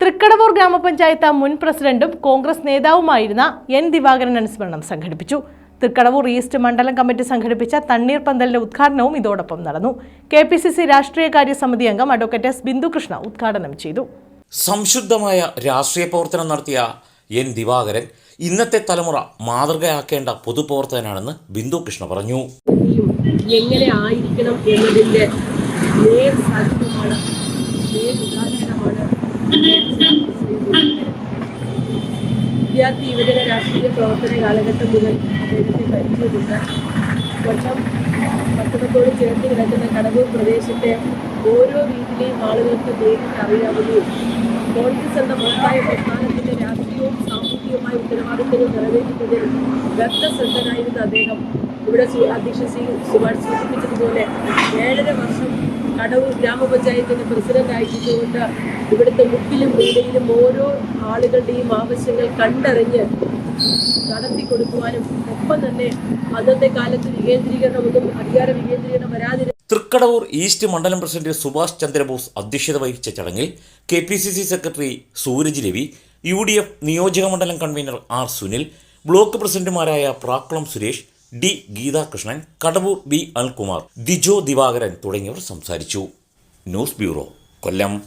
തൃക്കടവൂർ ഗ്രാമപഞ്ചായത്ത് മുൻ പ്രസിഡന്റും കോൺഗ്രസ് നേതാവുമായിരുന്ന എൻ ദിവാകരൻ അനുസ്മരണം സംഘടിപ്പിച്ചു. തൃക്കടവൂർ ഈസ്റ്റ് മണ്ഡലം കമ്മിറ്റി സംഘടിപ്പിച്ച തണ്ണീർ പന്തലിന്റെ ഉദ്ഘാടനവും ഇതോടൊപ്പം നടന്നു. കെ പി സി സി രാഷ്ട്രീയകാര്യ സമിതി അംഗം അഡ്വക്കേറ്റ് എസ് ബിന്ദുകൃഷ്ണ ഉദ്ഘാടനം ചെയ്തു. സംശുദ്ധമായ രാഷ്ട്രീയ പ്രവർത്തനം നടത്തിയ എൻ ദിവാകരൻ ഇന്നത്തെ തലമുറ മാതൃകയാക്കേണ്ട പൊതുപ്രവർത്തകനാണെന്ന് ബിന്ദു കൃഷ്ണ പറഞ്ഞു. എങ്ങനെ ആയിരിക്കണം എന്നതിന്റെ നേർ ഉദാഹരണമാണ് വിദ്യാർത്ഥി യുവജന രാഷ്ട്രീയ പ്രവർത്തന കാലഘട്ടം മുതൽ അദ്ദേഹത്തെ പരിചയമുണ്ട് കൊല്ലം പട്ടണത്തോട് ചേർത്ത് കിടക്കുന്ന കടവൂർ പ്രദേശത്തെ ഓരോ വീട്ടിലെയും ആളുകൾക്ക് നേരിട്ട് അറിയാവുകയും കോൺഗ്രസ് എന്ന മഹത്തായ പ്രസ്ഥാനത്തിന്റെ രാഷ്ട്രീയവും സാമൂഹികവുമായ ഉത്തരവാദിത്തങ്ങൾ നിറവേറ്റുന്നതിൽ ബദ്ധശ്രദ്ധനായിരുന്ന അദ്ദേഹം ഇവിടെ അധ്യക്ഷ സി സുഭാഷ് സൂചിപ്പിച്ചതുപോലെ ഏഴര വർഷം കടവൂർ ഗ്രാമപഞ്ചായത്തിന്റെ പ്രസിഡന്റ് ആയിരുന്നുകൊണ്ട് ഇവിടുത്തെ മുക്കിലും വീടിലും ഓരോ ആളുകളുടെയും ആവശ്യങ്ങൾ കണ്ടറിഞ്ഞ് നടത്തി കൊടുക്കുവാനും ഒപ്പം തന്നെ അന്നത്തെ കാലത്ത് വികേന്ദ്രീകരണമൊന്നും അധികാര വികേന്ദ്രീകരണം വരാതിരുന്ന തൃക്കടവൂർ ഈസ്റ്റ് മണ്ഡലം പ്രസിഡന്റ് സുഭാഷ് ചന്ദ്രബോസ് അധ്യക്ഷത വഹിച്ച ചടങ്ങിൽ K P C C secretary Sooraj Ravi U D F നിയോജക മണ്ഡലം കൺവീനർ ആർ സുനിൽ ബ്ലോക്ക് പ്രസിഡന്റുമാരായ പ്രാക്കുളം സുരേഷ് ഡി ഗീതാകൃഷ്ണൻ കടവൂർ ബി അൽകുമാർ ദിജോ ദിവാകരൻ തുടങ്ങിയവർ സംസാരിച്ചു. News bureau Kollam.